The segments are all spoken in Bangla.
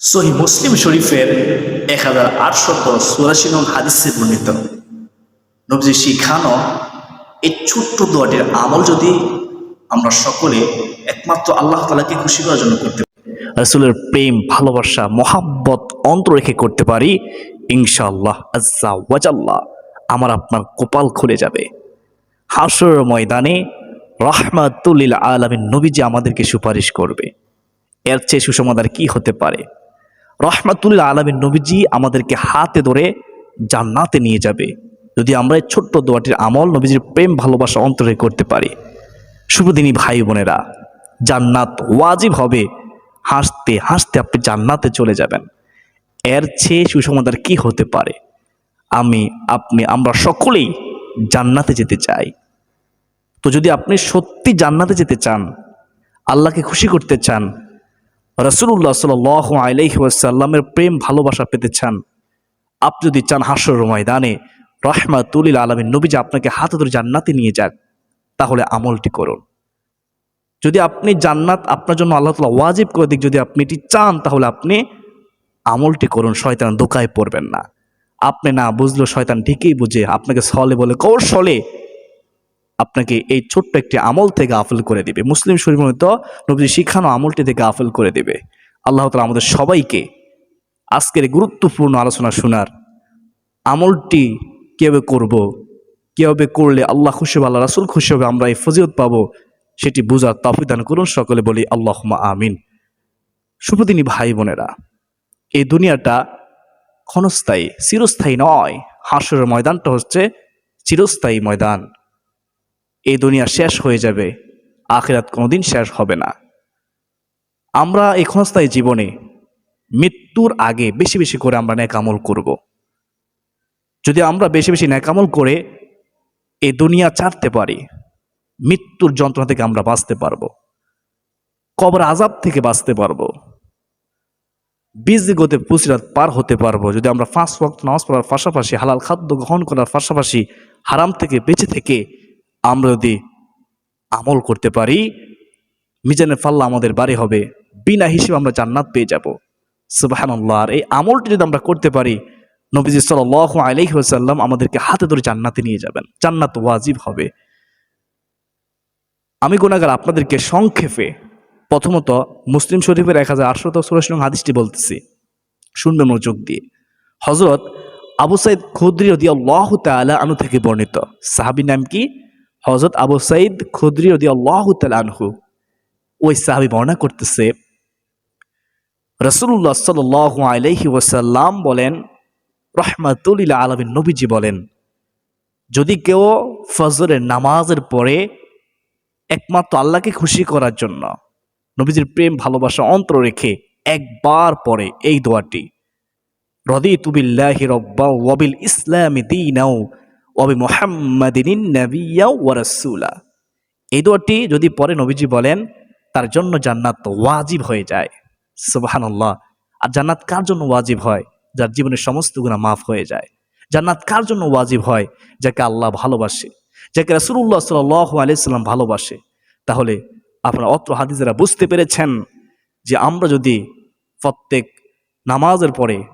সহি মুসলিম শরীফের এক হাজার আটশত চুরাশি নং হাদিসে বর্ণিত। নবজি শিখানো এই ছোট্ট দোয়াটির আমল যদি আমরা সকলে একমাত্র আল্লাহ তালাকে খুশি করার জন্য করতে রসুলের প্রেম, ভালোবাসা, মহাব্বত অন্তর রেখে করতে পারি, ইনশাআল্লাহ, আজ্জা ওয়াজাল্লাহ আমার আপনার কপাল খুলে যাবে। হাসর ময়দানে রহমাতুল্লিল আলমিন নবীজি আমাদেরকে সুপারিশ করবে। এর চেয়ে সুসমাদার কি হতে পারে? রহমাতুল্লাহ আলমিন নবীজি আমাদেরকে হাতে ধরে জান্নাতে নিয়ে যাবে। যদি আমরা এই ছোট্ট দোয়াটির আমল নবীজির প্রেম, ভালোবাসা অন্তরে করতে পারি। শুভদিনী ভাই বোনেরা, জান্নাত ওয়াজিব হবে। হাসতে হাসতে আপনি জান্নাতে চলে যাবেন। এর চেয়ে সুসমাদার কি হতে পারে? আমি, আপনি, আমরা সকলেই জান্নাতে যেতে চাই। তো যদি আপনি সত্যি জান্নাতে যেতে চান, আল্লাহকে খুশি করতে চান রসুল্লাহ সাল আলাইহি ওয়াসাল্লামের প্রেম, ভালোবাসা পেতে চান। আপনি যদি চান হাসর ময়দানে রহমাতুলিল আলমীর নবীজি আপনাকে হাতে ধরে জান্নাতে নিয়ে যাক, তাহলে আমলটি করুন। যদি আপনি জান্নাত আপনার জন্য আল্লাহ তালা ওয়াজিব করে দিক, যদি আপনি এটি চান, তাহলে আপনি আমলটি করুন, শয়তান দোকায় পড়বেন না। আপনি না বুঝলেও শয়তান ঠিকই বুঝে আপনাকে সলে বলে, কৌশলে আপনাকে এই ছোট্ট একটি আমল থেকে আফেল করে দিবে। মুসলিম শরীর তো নবী শিখানো আমলটি থেকে আফেল করে দেবে। আল্লাহ তালা আমাদের সবাইকে আজকের গুরুত্বপূর্ণ আলোচনা শোনার আমলটি কীভাবে করব, কীভাবে করলে আল্লাহ খুশি হবে, আল্লাহ রাসুল খুশি হবে, আমরা এই ফজিয়ত পাবো, সেটি বোঝার তাফিদান করুন, সকলে বলি আল্লাহমা আমিন। শুভদিনী ভাই বোনেরা, এই দুনিয়াটা ক্ষণস্থায়ী, চিরস্থায়ী নয়। হাসরের ময়দানটা হচ্ছে চিরস্থায়ী ময়দান। এই দুনিয়া শেষ হয়ে যাবে, আখেরাত কোনোদিন শেষ হবে না আমরা এই ক্ষণস্থায়ী জীবনে মৃত্যুর আগে বেশি বেশি করে আমরা ন্যাকামল করব। যদি আমরা বেশি বেশি ন্যাকামল করে এই দুনিয়া ছাড়তে পারি, মৃত্যুর যন্ত্রণা থেকে আমরা বাঁচতে পারব, কবর আজাব থেকে বাঁচতে পারব গতে পুসিরাত পার হতে পারব যদি আমরা ফাঁস ওয়াক্ত নামাজ পড়ার পাশাপাশি হালাল খাদ্য গ্রহণ করার পাশাপাশি হারাম থেকে বেঁচে থেকে আমরা যদি আমল করতে পারি, মিজানের ফাল্লা আমাদের বাড়ি হবে। বিনা হিসেবে আমরা জান্নাত পেয়ে যাব। সুবাহান আর এই আমলটি যদি আমরা করতে পারি, নবীজি সাল ওসাল্লাম আমাদেরকে হাতে ধরে জান্নাতে নিয়ে যাবেন। জান্নাত ওয়াজিব হবে। আমি গুণাগার আপনাদেরকে সংক্ষেপে প্রথমত মুসলিম শরীফের এক হাজার আটশত ষোলোশ নং হাদিসটি বলতেছি। শুনবে মনোযোগ দিয়ে। হজরত আবু সাইদ খুদ্রি রদি আল্লাহ তালা আনু থেকে বর্ণিত। সাহাবি নাম কি? হজরত আবু সাইদ খুদ্রি রদি আল্লাহ আনহু ওই সাহাবি বর্ণনা করতেছে রসুল্লাহ সাল আলাইহি ওয়াসাল্লাম বলেন রহমাতুল্লিল আলমিন নবীজি বলেন, যদি কেউ ফজরের নামাজের পরে একমাত্র আল্লাহকে খুশি করার জন্য নবীজির প্রেম, ভালোবাসা, অন্তর রেখে একবার পরে এই দোয়াটি রদি তুবিল্লাহি রব্বা ওয়াবিল ইসলামি দিনাও ওয়াবি মোহাম্মদিন নবিয়া ওয়ারাসুলা এই দোয়াটি যদি পরে নবীজি বলেন, তার জন্য জান্নাত ওয়াজিব হয়ে যায়। সুবাহান্লাহ আর জান্নাত কার জন্য ওয়াজিব হয়? যার জীবনের সমস্ত গুণা মাফ হয়ে যায়। জান্নাত কার জন্য ওয়াজিব হয়? যাকে আল্লাহ ভালোবাসে। যাকে রাসুল্লাহ সাল আলাইসাল্লাম ভালোবাসে। তাহলে আপনারা অত্র হাদিসেরা বুঝতে পেরেছেন যে আমরা যদি প্রত্যেক নামাজের পরে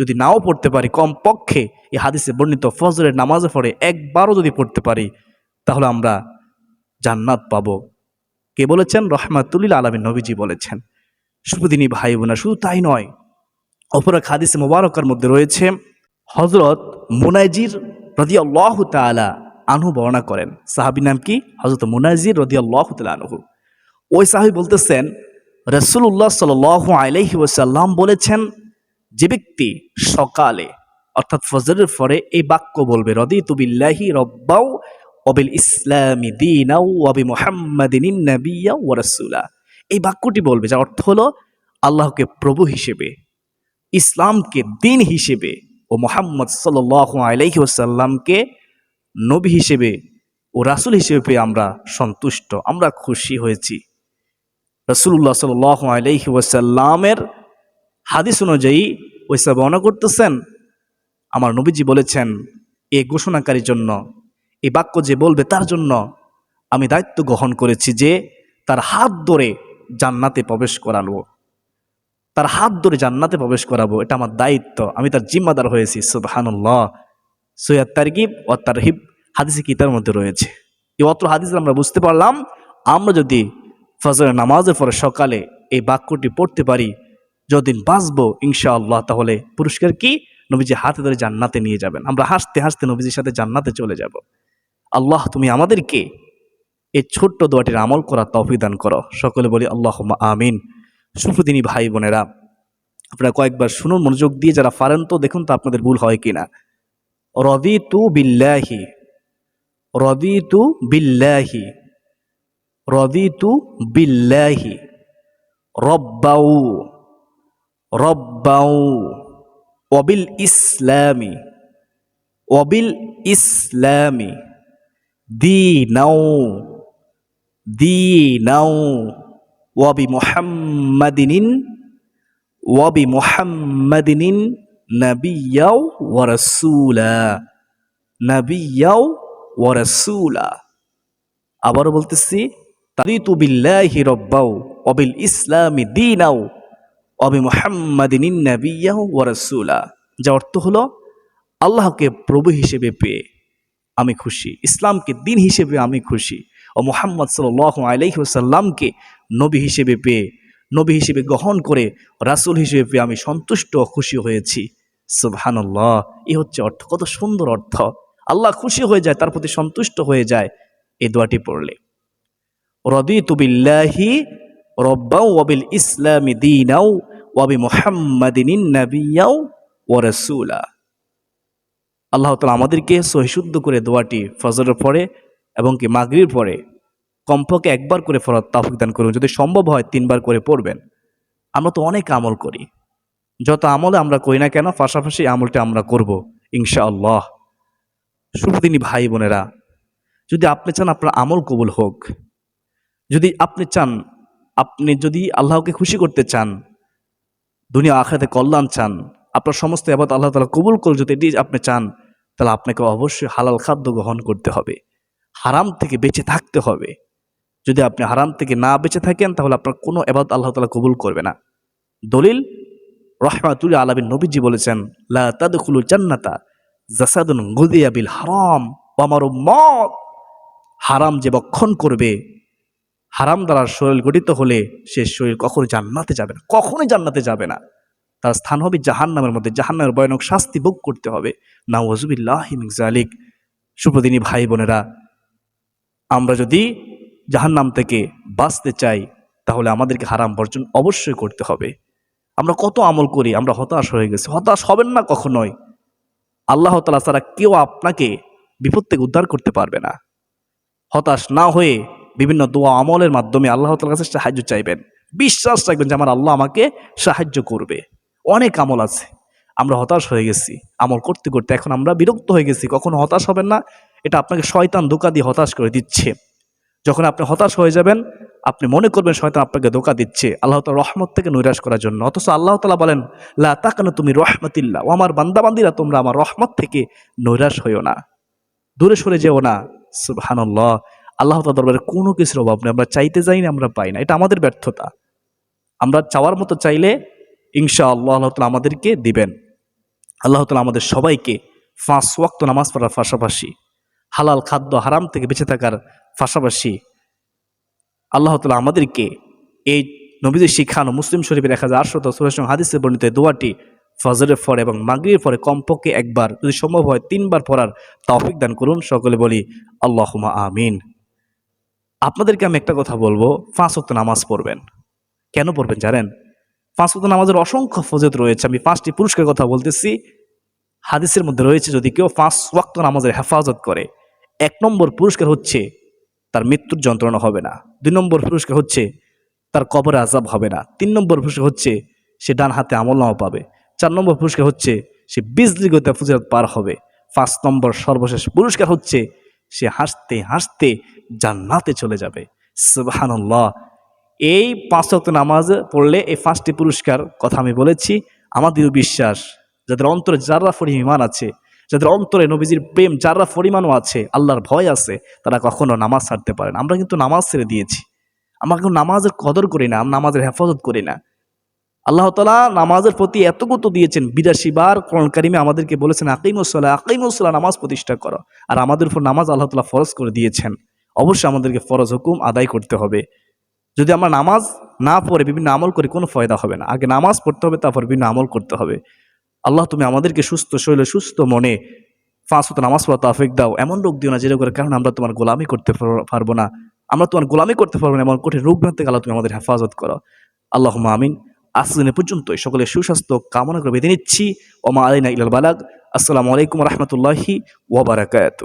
যদি নাও পড়তে পারি কম পক্ষে এই হাদিসে বর্ণিত ফজরের নামাজের পরে একবারও যদি পড়তে পারি, তাহলে আমরা জান্নাত পাব। কে বলেছেন? রহমাতুল্লিল আলমী নবীজি বলেছেন। শুভদিনী ভাই বোনা শুধু তাই নয়, অপর এক হাদিসে মোবারকার মধ্যে রয়েছে হজরত মুনাইজির আল্লাহ তালা আনহু বর্ণনা করেন। সাহাবির নাম কি? হজরত মুনাজির আল্লাহ তালা আনহু। ওই সাহাবি বলতেছেন রসুল্লাহ সাল আলাইহি ওসাল্লাম বলেছেন যে ব্যক্তি সকালে, অর্থাৎ ফজরের পরে এই বাক্য বলবে রদি তুবিল্লাহি রব্বাউ অবিল ইসলামী দিনাউ অবি নবিয়া ও এই বাক্যটি বলবে, যার অর্থ হলো আল্লাহকে প্রভু হিসেবে, ইসলামকে দিন হিসেবে ও মোহাম্মদ সাল আলাইহি ওসাল্লামকে নবী হিসেবে ও রাসুল হিসেবে পেয়ে আমরা সন্তুষ্ট, আমরা খুশি হয়েছি। রসুল্লাহ সাল আলাইহি ওয়াসাল্লামের হাদিস অনুযায়ী ওইসব বর্ণনা করতেছেন, আমার নবীজি বলেছেন, এ ঘোষণাকারীর জন্য এই বাক্য যে বলবে তার জন্য আমি দায়িত্ব গ্রহণ করেছি যে, তার হাত ধরে জান্নাতে প্রবেশ করালো তার হাত ধরে জান্নাতে প্রবেশ করাবো, এটা আমার দায়িত্ব, আমি তার জিম্মাদার হয়েছি, সুবহানুল্লাহ। সৈয়াদ তারগিব ও তার তারহিব হাদিসে কিতার মধ্যে রয়েছে? এই অত্র হাদিস আমরা বুঝতে পারলাম, আমরা যদি ফজরের নামাজের পরে সকালে এই বাক্যটি পড়তে পারি যদিন বাঁচবো, ইনশাআল্লাহ, তাহলে পুরস্কার কি? নবীজি হাতে ধরে জান্নাতে নিয়ে যাবেন। আমরা হাসতে হাসতে নবীজির সাথে জান্নাতে চলে যাব। আল্লাহ, তুমি আমাদেরকে এই ছোট্ট দোয়াটির আমল করার তফিদান করো। সকলে বলি আল্লাহ আমিন। সুপ্রদিনী ভাই বোনেরা, আপনারা কয়েকবার শুনুন, মনোযোগ দিয়ে যারা পারেন তো দেখুন তো আপনাদের ভুল হয় কিনা। রবি তু বিল্লাহি রবি তু বিল্লাহি রবি তু বিল্লাহি, রব্বাউ। রব্বাউ ওবিল ইসলামি ওবিল ইসলামি দিনাও দিনাও ওয়াবি মুহাম্মাদিনিন ওয়াবি মুহাম্মাদিনিন নাবিয়াও ওয়া রাসূলা নাবিয়াও ওয়া রাসূলা। আবারও বলতেছি, তারিতু বিল্লাহি রব্বাও ওয়াবিল ইসলামি দিনাও ওয়াবি মুহাম্মাদিনিন নাবিয়াও ওয়া রাসূলা। যার অর্থ হলো, আল্লাহকে প্রভু হিসেবে পেয়ে আমি খুশি, ইসলামকে দিন হিসেবে আমি খুশি। ও মোহাম্মদ সাল আলাইসাল্লামকে নবী হিসেবে পেয়ে, নবী হিসেবে গ্রহণ করে, রাসুল হিসেবে পেয়ে আমি সন্তুষ্ট ও খুশি হয়েছি। সুবহানাল্লাহ এ হচ্ছে অর্থ। কত সুন্দর অর্থ। আল্লাহ খুশি হয়ে যায়, তার প্রতি সন্তুষ্ট হয়ে যায়, এই দোয়াটি পড়লে। রদি তুবিল্লাহি রব্বাউ ওয়াবিল ইসলামি দিনাও ওয়াবি মোহাম্মদিন নাবিয়াও ও রসুলা। আল্লাহ তালা আমাদেরকে সহিশুদ্ধ করে দোয়াটি ফজরের পরে এবং কি মাগরির পরে কমপক্ষে একবার করে ফরাত তাফিক দান করুন। যদি সম্ভব হয়, তিনবার করে পড়বেন। আমরা তো অনেক আমল করি। যত আমলে আমরা করি না কেন, পাশাপাশি আমলটা আমরা করব ইনশা আল্লাহ শুভদিনী ভাই বোনেরা, যদি আপনি চান আপনার আমল কবুল হোক, যদি আপনি চান, আপনি যদি আল্লাহকে খুশি করতে চান দুনিয়া আখাতে কল্যাণ চান। আপনার সমস্ত এবার আল্লাহ তালা কবুল করে যদি এটি আপনি চান, তাহলে আপনাকে অবশ্যই হালাল খাদ্য গ্রহণ করতে হবে। হারাম থেকে বেঁচে থাকতে হবে। যদি আপনি হারাম থেকে না বেঁচে থাকেন, তাহলে আপনার কোনো এবাদ আল্লাহ তালা কবুল করবে না। দলিল, রহমাতুল আলবিন নবীজি বলেছেন, লা তাদখুলু জান্নাতা জাসাদুন গুদিয়া বিল হারাম আমার মত। হারাম যে বক্ষণ করবে হারাম দ্বারা শরীর গঠিত হলে সে শরীর কখনো জান্নাতে যাবে না, কখনোই জান্নাতে যাবে না। তার স্থান হবে জাহান্নামের মধ্যে, জাহান্নামের ভয়ানক শাস্তি ভোগ করতে হবে। না ওয়াজুবিল্লাহ জালিক সুপ্রদিনী ভাই বোনেরা, আমরা যদি জাহান্নাম থেকে বাঁচতে চাই, তাহলে আমাদেরকে হারাম বর্জন অবশ্যই করতে হবে। আমরা কত আমল করি, আমরা হতাশ হয়ে গেছি। হতাশ হবেন না কখনোই। আল্লাহ তালা ছাড়া কেউ আপনাকে বিপদ থেকে উদ্ধার করতে পারবে না। হতাশ না হয়ে বিভিন্ন দোয়া আমলের মাধ্যমে আল্লাহ তালার কাছে সাহায্য চাইবেন। বিশ্বাস রাখবেন যে আমার আল্লাহ আমাকে সাহায্য করবে। অনেক আমল আছে। আমরা হতাশ হয়ে গেছি। আমল করতে করতে এখন আমরা বিরক্ত হয়ে গেছি। কখনো হতাশ হবেন না। এটা আপনাকে শয়তান ধোকা দিয়ে হতাশ করে দিচ্ছে। যখন আপনি হতাশ হয়ে যাবেন, আপনি মনে করবেন শয়তান আপনাকে ধোকা দিচ্ছে। আল্লাহ তালা রহমত থেকে নৈরাশ করার জন্য। অথচ আল্লাহ তালা বলেন, লা তাকানো তুমি রহমতিল্লা ও আমার বান্দাবান্দিরা, তোমরা আমার রহমত থেকে নৈরাশ হইও না। দূরে সরে যেও না। সুবহানাল্লাহ। আল্লাহ তালা দরবারে কোনো কিছুর অভাব নেই, আমরা চাইতে যাই না, আমরা পাই না। এটা আমাদের ব্যর্থতা। আমরা চাওয়ার মতো চাইলে ইনশা আল্লাহ আল্লাহ তালা আমাদেরকে দিবেন। আল্লাহ তালা আমাদের সবাইকে ফাঁস ওয়াক্ত নামাজ পড়ার পাশাপাশি, হালাল খাদ্য হারাম থেকে বেঁচে থাকার পাশাপাশি আল্লাহ তালা আমাদেরকে এই নবীদের শিখানো মুসলিম শরীফের এক হাজার আটশত সুরেশ হাদিসে বর্ণিত দোয়াটি ফজরের পরে এবং মাগরির পরে কমপক্ষে একবার যদি সম্ভব হয় তিনবার পড়ার তৌফিক দান করুন। সকলে বলি আল্লাহুমা আমিন। আপনাদেরকে আমি একটা কথা বলব, পাঁচ ওয়াক্ত নামাজ পড়বেন। কেন পড়বেন জানেন? পাঁচ ওয়াক্ত নামাজের অসংখ্য ফজত রয়েছে। আমি পাঁচটি পুরস্কার কথা বলতেছি। হাদিসের মধ্যে রয়েছে, যদি কেউ পাঁচ ওয়াক্ত নামাজের হেফাজত করে, এক নম্বর পুরস্কার হচ্ছে তার মৃত্যুর যন্ত্রণা হবে না। দুই নম্বর পুরস্কার হচ্ছে তার কবরে আজাব হবে না। তিন নম্বর পুরস্কার হচ্ছে সে ডান হাতে আমল নাও পাবে। চার নম্বর পুরস্কার হচ্ছে সে বিজলি গতে ফুজরাত পার হবে। পাঁচ নম্বর সর্বশেষ পুরস্কার হচ্ছে সে হাসতে হাসতে জান্নাতে চলে যাবে। সুবহানাল্লাহ। এই পাঁচ ওয়াক্ত নামাজ পড়লে এই পাঁচটি পুরস্কার কথা আমি বলেছি। আমাদের বিশ্বাস, যাদের অন্তরে যারা ফরি ইমান আছে, যাদের অন্তরে নবীজির প্রেম যারা পরিমাণও আছে, আল্লাহর ভয় আছে, তারা কখনো নামাজ ছাড়তে পারে না। আমরা কিন্তু নামাজ ছেড়ে দিয়েছি। আমরা কিন্তু নামাজের কদর করি না, আমরা নামাজের হেফাজত করি না। আল্লাহ তালা নামাজের প্রতি এত গুরুত্ব দিয়েছেন। বিরাশি বার কোরআন কারিমে আমাদেরকে বলেছেন আকিমুসল্লাহ আকিমুসল্লাহ নামাজ প্রতিষ্ঠা করো। আর আমাদের উপর নামাজ আল্লাহ তালা ফরজ করে দিয়েছেন। অবশ্যই আমাদেরকে ফরজ হুকুম আদায় করতে হবে। যদি আমরা নামাজ না পড়ে বিভিন্ন আমল করে, কোনো ফয়দা হবে না। আগে নামাজ পড়তে হবে, তারপর বিভিন্ন আমল করতে হবে। আল্লাহ, তুমি আমাদেরকে সুস্থ শরীরে সুস্থ মনে পাঁচ হতো নামাজ পড়া তাফিক দাও। এমন রোগ দিও না যেটা করে কারণ আমরা তোমার গোলামি করতে পার- পারব না। আমরা তোমার গোলামি করতে পারব না, এমন কঠিন রোগ ভ্রান্তি আল্লাহ তুমি আমাদের হেফাজত করো। আল্লাহ আমিন। দিনে পর্যন্ত সকলের সুস্বাস্থ্য কামনা করে বেঁধে নিচ্ছি। ওমা আলাইনা ইলাল বালাগ। আসসালামু আলাইকুম রহমতুল্লাহি ওবরাকাত